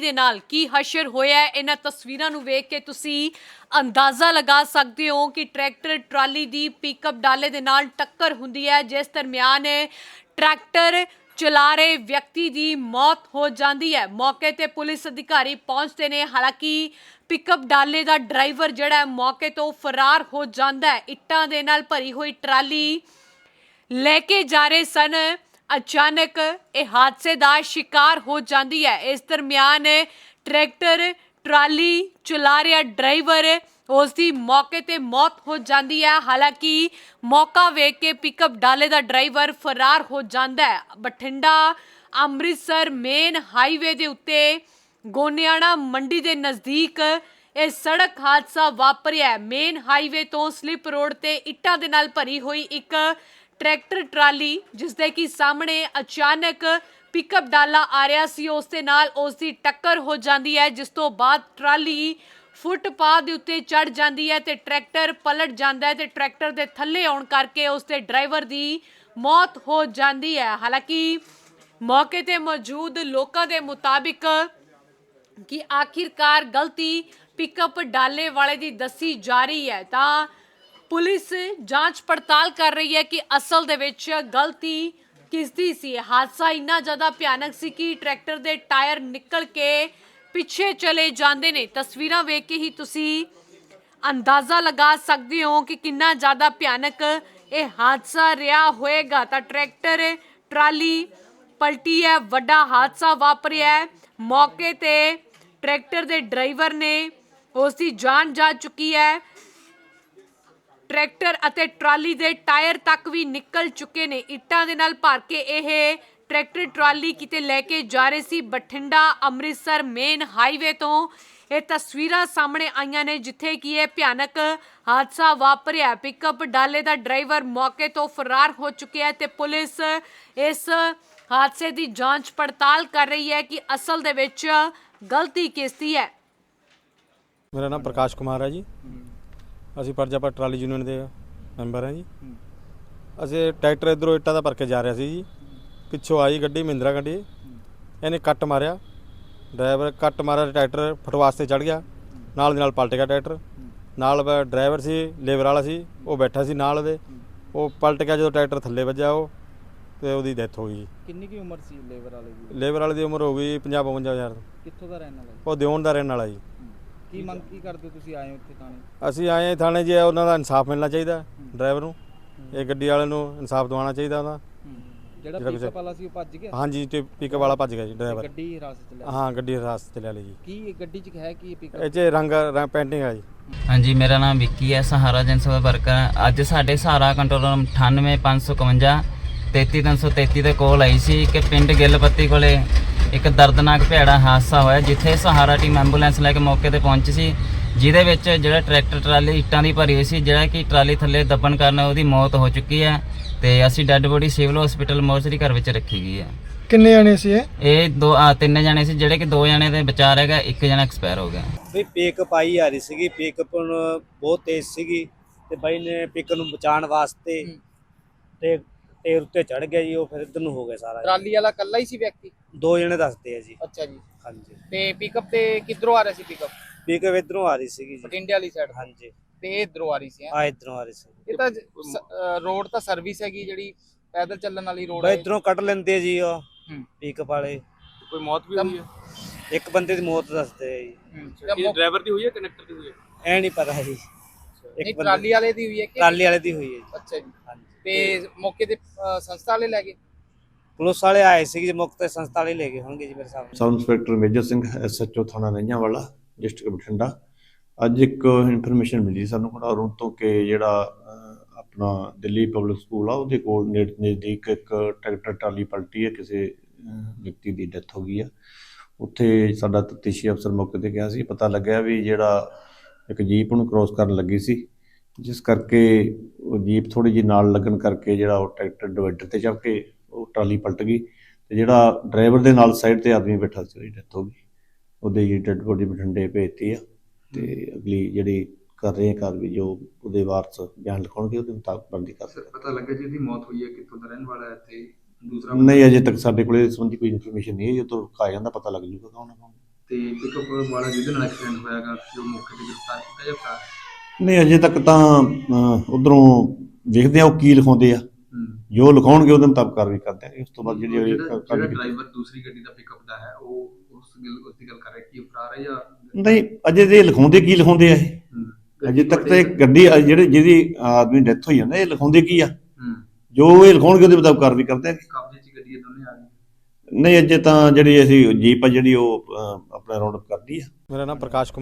ਦੇ ਨਾਲ ਕੀ ਹਸ਼ਰ ਹੋਇਆ ਇਹਨਾਂ ਤਸਵੀਰਾਂ ਨੂੰ ਵੇਖ ਕੇ ਤੁਸੀਂ ਅੰਦਾਜ਼ਾ ਲਗਾ ਸਕਦੇ ਹੋ ਕਿ ਟਰੈਕਟਰ, ਟਰਾਲੀ ਦੀ ਪਿਕਅਪ ਡਾਲੇ ਦੇ ਨਾਲ ਟੱਕਰ ਹੁੰਦੀ ਹੈ। ਜਿਸ ਦਰਮਿਆਨ ਟਰੈਕਟਰ ਚਲਾ ਰਹੇ ਵਿਅਕਤੀ ਦੀ ਮੌਤ ਹੋ ਜਾਂਦੀ ਹੈ। ਮੌਕੇ ਤੇ ਪੁਲਿਸ ਅਧਿਕਾਰੀ ਪਹੁੰਚਦੇ ਨੇ। ਹਾਲਾਂਕਿ ਪਿਕਅਪ ਡਾਲੇ ਦਾ ਡਰਾਈਵਰ ਜਿਹੜਾ ਮੌਕੇ ਤੋਂ ਫਰਾਰ ਹੋ ਜਾਂਦਾ ਹੈ। ਇੱਟਾਂ ਦੇ ਨਾਲ ਭਰੀ ਹੋਈ ਟਰਾਲੀ ਲੈ ਕੇ ਜਾ ਰਹੇ ਸਨ। ਅਚਾਨਕ ਇਹ ਹਾਦਸੇ ਦਾ ਸ਼ਿਕਾਰ ਹੋ ਜਾਂਦੀ ਹੈ। ਇਸ ਦਰਮਿਆਨ ਟਰੈਕਟਰ, ਟਰਾਲੀ ਚਲਾ ਰਿਹਾ ਡਰਾਈਵਰ, ਉਸ ਦੀ ਮੌਕੇ ਤੇ ਮੌਤ ਹੋ ਜਾਂਦੀ ਹੈ। ਹਾਲਾਂਕਿ ਮੌਕਾ ਵੇਖ ਕੇ ਪਿਕਅਪ ਡਾਲੇ ਦਾ ਡਰਾਈਵਰ ਫਰਾਰ ਹੋ ਜਾਂਦਾ ਹੈ। ਬਠਿੰਡਾ, ਅੰਮ੍ਰਿਤਸਰ ਮੇਨ ਹਾਈਵੇ ਦੇ ਉੱਤੇ ਗੋਨਿਆਣਾ ਮੰਡੀ ਦੇ ਨਜ਼ਦੀਕ ਇਹ ਸੜਕ ਹਾਦਸਾ ਵਾਪਰਿਆ ਮੇਨ ਹਾਈਵੇ ਤੋਂ ਸਲਿਪ ਰੋਡ ਤੇ ਇੱਟਾਂ ਦੇ ਨਾਲ ਭਰੀ ਹੋਈ ਇੱਕ ਟਰੈਕਟਰ ਟਰਾਲੀ ਜਿਸ ਦੇ ਕਿ ਸਾਹਮਣੇ ਅਚਾਨਕ ਪਿਕਅਪ ਡਾਲਾ ਆ ਰਿਹਾ ਸੀ, ਉਸ ਦੇ ਨਾਲ ਉਸ ਦੀ ਟੱਕਰ ਹੋ ਜਾਂਦੀ ਹੈ, ਜਿਸ ਤੋਂ ਬਾਅਦ ਟਰਾਲੀ ਫੁੱਟਪਾਥ ਦੇ ਉੱਤੇ ਚੜ ਜਾਂਦੀ ਹੈ ਤੇ ਟਰੈਕਟਰ ਪਲਟ ਜਾਂਦਾ ਹੈ ਤੇ ਟਰੈਕਟਰ ਦੇ ਥੱਲੇ ਆਉਣ ਕਰਕੇ ਉਸ ਦੇ ਡਰਾਈਵਰ ਦੀ ਮੌਤ ਹੋ ਜਾਂਦੀ ਹੈ। ਹਾਲਾਂਕਿ ਮੌਕੇ ਤੇ ਮੌਜੂਦ ਲੋਕਾਂ ਦੇ ਮੁਤਾਬਿਕ ਕਿ ਆਖਿਰਕਾਰ ਗਲਤੀ ਪਿਕਅਪ ਡਾਲੇ ਵਾਲੇ ਦੀ ਦੱਸੀ ਜਾ ਰਹੀ ਹੈ, ਤਾਂ ਪੁਲਿਸ ਜਾਂਚ ਪੜਤਾਲ ਕਰ ਰਹੀ ਹੈ ਕਿ ਅਸਲ ਦੇ ਵਿੱਚ ਗਲਤੀ ਕਿਸ ਦੀ ਸੀ? ਇਹ ਹਾਦਸਾ ਇੰਨਾ ਜ਼ਿਆਦਾ ਭਿਆਨਕ ਸੀ ਕਿ ਟਰੈਕਟਰ ਦੇ ਟਾਇਰ ਨਿਕਲ ਕੇ ਪਿੱਛੇ ਚਲੇ ਜਾਂਦੇ ਨੇ। ਤਸਵੀਰਾਂ ਵੇਖ ਕੇ ਹੀ ਤੁਸੀਂ ਅੰਦਾਜ਼ਾ ਲਗਾ ਸਕਦੇ ਹੋ ਕਿ ਕਿੰਨਾ ਜ਼ਿਆਦਾ ਭਿਆਨਕ ਇਹ ਹਾਦਸਾ ਰਿਹਾ ਹੋਏਗਾ ਤਾਂ ਟਰੈਕਟਰ, ਟਰਾਲੀ ਪਲਟੀ ਹੈ ਵੱਡਾ ਹਾਦਸਾ ਵਾਪਰਿਆ ਹੈ। ਮੌਕੇ ਤੇ ਟਰੈਕਟਰ ਦੇ ਡਰਾਈਵਰ ਨੇ ਉਸ ਦੀ ਜਾਨ ਜਾ ਚੁੱਕੀ ਹੈ। ਟਰੈਕਟਰ ਅਤੇ ਟਰਾਲੀ ਦੇ ਟਾਇਰ ਤੱਕ ਵੀ ਨਿਕਲ ਚੁੱਕੇ ਨੇ। ਇੱਟਾਂ ਦੇ ਨਾਲ ਭਰ ਕੇ ਇਹ ਟਰੈਕਟਰ ਟਰਾਲੀ ਕਿਤੇ ਲੈ ਕੇ ਜਾ ਰਹੇ ਸੀ। ਬਠਿੰਡਾ, ਅੰਮ੍ਰਿਤਸਰ, ਮੇਨ ਹਾਈਵੇ ਤੋਂ ਇਹ ਤਸਵੀਰਾਂ ਸਾਹਮਣੇ ਆਈਆਂ ਨੇ, ਜਿੱਥੇ ਕਿ ਇਹ ਭਿਆਨਕ ਹਾਦਸਾ ਵਾਪਰਿਆ। ਪਿਕਅਪ ਡਾਲੇ ਦਾ ਡਰਾਈਵਰ ਮੌਕੇ ਤੋਂ ਫਰਾਰ ਹੋ ਚੁੱਕਿਆ ਹੈ ਤੇ ਪੁਲਿਸ ਇਸ ਹਾਦਸੇ ਦੀ ਜਾਂਚ ਪੜਤਾਲ ਕਰ ਰਹੀ ਹੈ ਕਿ ਅਸਲ ਦੇ ਵਿੱਚ ਗਲਤੀ ਕਿਸ ਦੀ ਹੈ। ਮੇਰਾ ਨਾਮ ਪ੍ਰਕਾਸ਼ ਕੁਮਾਰ ਹੈ ਜੀ। ਅਸੀਂ ਪਰਜਾਪਾ ਟਰਾਲੀ ਯੂਨੀਅਨ ਦੇ ਮੈਂਬਰ ਹਾਂ ਜੀ। ਅਸੀਂ ਟਰੈਕਟਰ ਇਧਰੋਂ ਇੱਟਾਂ ਦਾ ਭਰ ਕੇ ਜਾ ਰਿਹਾ ਸੀ ਜੀ। ਪਿੱਛੋਂ ਆਈ ਗੱਡੀ ਮਹਿੰਦਰਾ ਗੱਡੀ। ਇਹਨੇ ਕੱਟ ਮਾਰਿਆ। ਡਰਾਈਵਰ ਕੱਟ ਮਾਰਿਆ ਟਰੈਕਟਰ ਫਟਵਾਸ ਤੇ ਚੜ ਗਿਆ। ਨਾਲ ਦੀ ਨਾਲ ਪਲਟ ਗਿਆ ਟਰੈਕਟਰ ਨਾਲ ਡਰਾਈਵਰ ਸੀ ਲੇਬਰ ਵਾਲਾ ਸੀ ਉਹ ਬੈਠਾ ਸੀ ਨਾਲ ਉਹਦੇ ਉਹ ਪਲਟ ਗਿਆ ਜਦੋਂ ਟਰੈਕਟਰ ਥੱਲੇ ਵੱਜਿਆ ਉਹ ਤੇ ਉਹਦੀ ਡੈਥ ਹੋ ਗਈ ਕਿੰਨੀ ਕੀ ਉਮਰ ਸੀ ਲੇਬਰ ਵਾਲੇ ਦੀ? ਲੇਬਰ ਵਾਲੇ ਦੀ ਉਮਰ ਹੋ ਗਈ 50 52 ਹਜ਼ਾਰ ਕਿੱਥੋਂ ਦਾ ਰਹਿਣ ਵਾਲਾ ਉਹ ਦਿਉਣ ਦਾ ਰਹਿਣ ਵਾਲਾ ਜੀ? ਕੀ ਮੰਗ ਕੀ ਕਰਦੇ ਹੋ ਤੁਸੀਂ? ਆਏ ਹੋ ਇੱਥੇ ਥਾਣੇ? ਅਸੀਂ ਆਏ ਹਾਂ ਥਾਣੇ 'ਚ ਉਹਨਾਂ ਦਾ ਇਨਸਾਫ ਮਿਲਣਾ ਚਾਹੀਦਾ ਡਰਾਈਵਰ ਨੂੰ। ਇਹ ਗੱਡੀ ਵਾਲੇ ਨੂੰ ਇਨਸਾਫ ਦਿਵਾਉਣਾ ਚਾਹੀਦਾ ਉਹਦਾ ਜਿਹੜਾ ਪਿਕਅਪ ਵਾਲਾ ਸੀ ਉਹ ਭੱਜ ਗਿਆ? ਹਾਂਜੀ ਤੇ ਪਿਕਅਪ ਵਾਲਾ ਭੱਜ ਗਿਆ ਜੀ ਡਰਾਈਵਰ ਗੱਡੀ ਹਿਰਾਸਤ ਚ ਲੈ ਹਾਂ ਗੱਡੀ ਰਾਸਤੇ ਤੇ ਲੈ ਲਈ ਜੀ। ਕੀ ਇਹ ਗੱਡੀ ਚ ਹੈ ਕੀ ਪਿਕਅਪ ਇਹ 'ਚ ਰੰਗ ਪੈਂਟਿੰਗ ਹੈ ਜੀ। ਹਾਂਜੀ ਮੇਰਾ ਨਾਮ ਵਿੱਕੀ ਹੈ ਸਹਾਰਾ ਏਜੰਸੀ ਦਾ ਵਰਕਰ ਹਾਂ। ਅੱਜ ਸਾਡੇ ਸਹਾਰਾ ਕੰਟਰੋਲ ਰੂਮ 98551 33333 ਤੇ ਕੋਲ ਆਈ ਸੀ ਕਿ ਪਿੰਡ ਗਿੱਲਪੱਤੀ ਕੋਲੇ ਇੱਕ ਦਰਦਨਾਕ ਭੈੜਾ ਹਾਦਸਾ ਹੋਇਆ ਜਿੱਥੇ ਸਹਾਰਾ ਟੀਮ ਐਂਬੂਲੈਂਸ ਲੈ ਕੇ ਮੌਕੇ ਤੇ ਪਹੁੰਚੀ ਸੀ ਜਿਹਦੇ ਵਿੱਚ ਜਿਹੜਾ ਟਰੈਕਟਰ ਟਰਾਲੀ ਇੱਟਾਂ ਦੀ ਭਰੀ ਹੋਈ ਸੀ ਜਿਹੜਾ ਕਿ ਟਰਾਲੀ ਥੱਲੇ ਦੱਬਣ ਕਾਰਨ ਉਹਦੀ ਮੌਤ ਹੋ ਚੁੱਕੀ ਹੈ ਤੇ ਅਸੀਂ dead body civil hospital mortuary ਘਰ ਵਿੱਚ ਰੱਖੀ ਗਈ ਹੈ। ਕਿੰਨੇ ਜਾਣੇ ਸੀ ਇਹ? ਇਹ ਦੋ ਆ, ਤਿੰਨ ਜਣੇ ਸੀ ਜਿਹੜੇ ਕਿ ਦੋ ਜਣੇ ਦੇ ਬਚਾ ਰਹਿ ਗਿਆ ਇੱਕ ਜਣਾ ਐਕਸਪਾਇਰ ਹੋ ਗਿਆ। ਵੀ ਪਿਕਅਪ ਆਈ ਆ ਰਹੀ ਸੀਗੀ ਪਿਕਅਪ ਬਹੁਤ ਤੇਜ਼ ਸੀਗੀ ਤੇ ਬਾਈ ਨੇ ਪਿਕ ਨੂੰ ਬਚਾਉਣ ਵਾਸਤੇ ਤੇ ਟੇਰ ਉੱਤੇ ਚੜ ਗਿਆ ਜੀ ਉਹ ਫਿਰ ਇੱਧਰ ਨੂੰ ਹੋ ਗਿਆ ਸਾਰਾ ਜੀ। ਟਰਾਲੀ ਵਾਲਾ ਕੱਲਾ ਹੀ ਸੀ ਵਿਅਕਤੀ? ਦੋ ਜਣੇ ਦੱਸਦੇ ਆ ਜੀ। ਅੱਛਾ ਜੀ। ਹਾਂਜੀ। ਤੇ ਪਿਕਅਪ ਤੇ ਕਿੱਧਰੋਂ ਆ ਰਿਹਾ ਸੀ ਪਿਕਅਪ ਪਿਕਅਪ ਇੱਧਰੋਂ ਆ ਰਹੀ ਸੀਗੀ ਜੀ। ਬਟਿੰਡੇ ਵਾਲੀ ਸਾਈਡ ਹਾਂਜੀ। ਤੇ ਇਹ ਇਧਰੋਂ ਆ ਰਹੀ ਸੀ ਹੈਂ? ਆ ਇੱਧਰੋਂ ਆ ਰਹੀ ਸੀ। ਇਹ ਤਾਂ ਰੋਡ ਤਾਂ ਸਰਵਿਸ ਹੈਗੀ ਜਿਹੜੀ ਪੈਦਲ ਚੱਲਣ ਵਾਲੀ ਰੋਡ ਬਾਈ ਹੈ। ਇੱਧਰੋਂ ਕੱਢ ਲੈਂਦੇ ਆ ਜੀ ਉਹ ਹੂੰ। ਪਿਕਅਪ ਵਾਲੇ। ਕੋਈ ਮੌਤ ਵੀ ਹੋਈ ਹੈ? ਇੱਕ ਬੰਦੇ ਦੀ ਮੌਤ ਦੱਸਦੇ ਆ ਜੀ। ਇਹ ਡਰਾਈਵਰ ਦੀ ਹੋਈ ਹੈ ਕਨੈਕਟਰ ਦੀ ਹੋਈ ਹੈ? ਐ ਨਹੀਂ ਪਤਾ ਜੀ। ਨਹੀਂ ਇੱਕ ਟਰਾਲੀ ਵਾਲੇ ਦੀ ਹੋਈ ਹੈ ਕਿ ਟਰਾਲੀ ਵਾਲੇ ਦੀ ਹੋਈ ਹੈ ਜੀ। ਅੱਛਾ ਜੀ। ਹਾਂਜੀ। ਤੇ ਮੌਕੇ ਤੇ ਅ, ਸੰਸਥਾ ਵਾਲੇ ਲੈ ਗਏ? ਪੁਲਿਸ ਵਾਲੇ ਆਏ ਸੀਗੇ ਜੀ ਮੁਕਤ ਸੰਸਥਾ ਵਾਲੇ ਲੈ ਗਏ ਹੋਣਗੇ ਜੀ ਮੇਰੇ ਸਾਹਮਣੇ sub inspector Major Singh SHO ਥਾਣਾ ਨਈਆਂ ਵਾਲਾ ਡਿਸਟ੍ਰਿਕਟ ਬਠਿੰਡਾ। ਅੱਜ ਇੱਕ ਇਨਫੋਰਮੇਸ਼ਨ ਮਿਲੀ ਸਾਨੂੰ ਖੜਾਰੋਂ ਤੋਂ ਕਿ ਜਿਹੜਾ ਅਹ, ਆਪਣਾ ਦਿੱਲੀ ਪਬਲਿਕ ਸਕੂਲ ਆ ਉਹਦੇ ਕੋਲ ਨੇੜੇ ਨਜ਼ਦੀਕ ਇੱਕ ਟਰੈਕਟਰ ਟਰਾਲੀ ਪਲਟੀ ਹੈ ਕਿਸੇ ਅਹ, ਵਿਅਕਤੀ ਦੀ ਡੈਥ ਹੋ ਗਈ ਆ। ਉੱਥੇ ਸਾਡਾ ਤਫਤੀਸ਼ੀ ਅਫਸਰ ਮੌਕੇ ਤੇ ਗਿਆ ਸੀ। ਪਤਾ ਲੱਗਿਆ ਵੀ ਜਿਹੜਾ ਇੱਕ ਜੀਪ ਨੂੰ ਕ੍ਰੋਸ ਕਰਨ ਲੱਗੀ ਸੀ। ਜਿਸ ਕਰਕੇ ਉਹ ਜੀਪ ਥੋੜੀ ਜਿਹੀ ਨਾਲ ਲੱਗਣ ਕਰਕੇ ਜਿਹੜਾ ਉਹ ਟਰੈਕਟਰ ਡਿਵਾਈਡਰ ਤੇ ਚੜ ਕੇ ਉਹ ਟਰਾਲੀ ਪਲਟ ਗਈ ਤੇ ਜਿਹੜਾ ਡਰਾਈਵਰ ਦੇ ਨਾਲ ਸਾਈਡ ਤੇ ਆਦਮੀ ਬੈਠਾ ਸੀ ਉਹਦੀ ਡੈਥ ਹੋ ਗਈ। ਉਹਦੇ ਜੀ ਡੈਡ ਬੋਡੀ ਬਠਿੰਡੇ ਭੇਜਤੀ ਆ ਤੇ ਅਗਲੀ ਜਿਹੜੀ ਕਰ ਰਹੇ ਆ ਕਾਰਵਾਈ ਜੋ ਉਹਦੇ ਵਾਰਸ ਬਿਆਨ ਲਿਖਾਉਣਗੇ ਉਹਦੇ ਮੁਤਾਬਕ ਬੰਦੀ ਕਰ ਸਰ ਪਤਾ ਲੱਗਾ ਜੀ ਇਹਦੀ ਮੌਤ ਹੋਈ ਹੈ ਕਿੱਥੋਂ ਦਾ ਰਹਿਣ ਵਾਲਾ ਹੈ ਤੇ ਦੂਸਰਾ ਨਹੀਂ ਅਜੇ ਤੱਕ ਸਾਡੇ ਕੋਲ ਇਸ ਸੰਬੰਧੀ ਕੋਈ ਇਨਫੋਰਮੇਸ਼ਨ ਨਹੀਂ ਹੈ ਜੇ ਤੋਂ ਕਾ ਜਾਂਦਾ ਪਤਾ ਲੱਗ ਜੂਗਾ ਕੌਣ ਹੈ ਕੌਣ ਤੇ ਪਿਕਅਪ ਵਾਲਾ ਜਿਹਦੇ ਨਾਲ ਐਕਸੀਡੈਂਟ ਹੋਇਆਗਾ ਜੋ ਮੌਕੇ ਤੇ ਗ੍ਰਿਫਤਾਰ ਕੀਤਾ ਜਾਂ ਨਹੀਂ ਅਜੇ ਤੱਕ ਤਾਂ ਉਧਰੋਂ ਵੇਖਦੇ ਆ ਉਹ ਕੀ ਲਿਖਾਉਂਦੇ ਆ। ਹੂੰ। ਜੋ ਲਿਖਾਉਣਗੇ ਉਹਦੇ ਮੁਤਾਬਕ ਕਾਰਵਾਈ ਕਰਦੇ ਆ ਉਸ ਤੋਂ ਬਾਅਦ ਜਿਹੜੀ ਡਰਾਈਵਰ ਦੂਸਰੀ ਗੱਡੀ ਦਾ ਪਿਕਅਪ ਦਾ ਹੈ ਉਹ ਉਸ ਗੱਲ ਉਸ ਦੀ ਗੱਲ ਕਰ ਰਿਹਾ ਕਿ ਫਰਾਰ ਹੈ ਜਾਂ ਨਹੀਂ ਅਜੇ ਇਹ ਲਿਖਾਉਂਦੇ ਕੀ ਲਿਖਾਉਂਦੇ ਆ ਇਹ? ਹੂੰ। ਅਜੇ ਤੱਕ ਤਾਂ ਇਹ ਗੱਡੀ ਜਿਹੜੇ ਜਿਹਦੀ ਆਦਮੀ ਡੈਥ ਹੋਈ ਜਾਂਦਾ ਇਹ ਲਿਖਾਉਂਦੇ ਕੀ ਆ? ਹੂੰ। ਜੋ ਇਹ ਲਿਖਾਉਣਗੇ ਉਹਦੇ ਮੁਤਾਬਕ ਕਾਰਵਾਈ ਕਰਦੇ ਆ। ਕਬਜ਼ੇ 'ਚ ਗੱਡੀ ਇਹ ਦੋਨੇ ਆ ਗਏ ਨਹੀਂ ਅਜੇ ਤਾਂ ਜਿਹੜੀ ਅਸੀਂ ਜੀਪ ਆ ਜਿਹੜੀ ਉਹ ਆਪਣਾ ਰਾਉਂਡ ਅਪ ਕਰਦੀ ਆ। ਮੇਰਾ ਨਾਮ ਪ੍ਰਕਾਸ਼ ਕੁਮਾਰ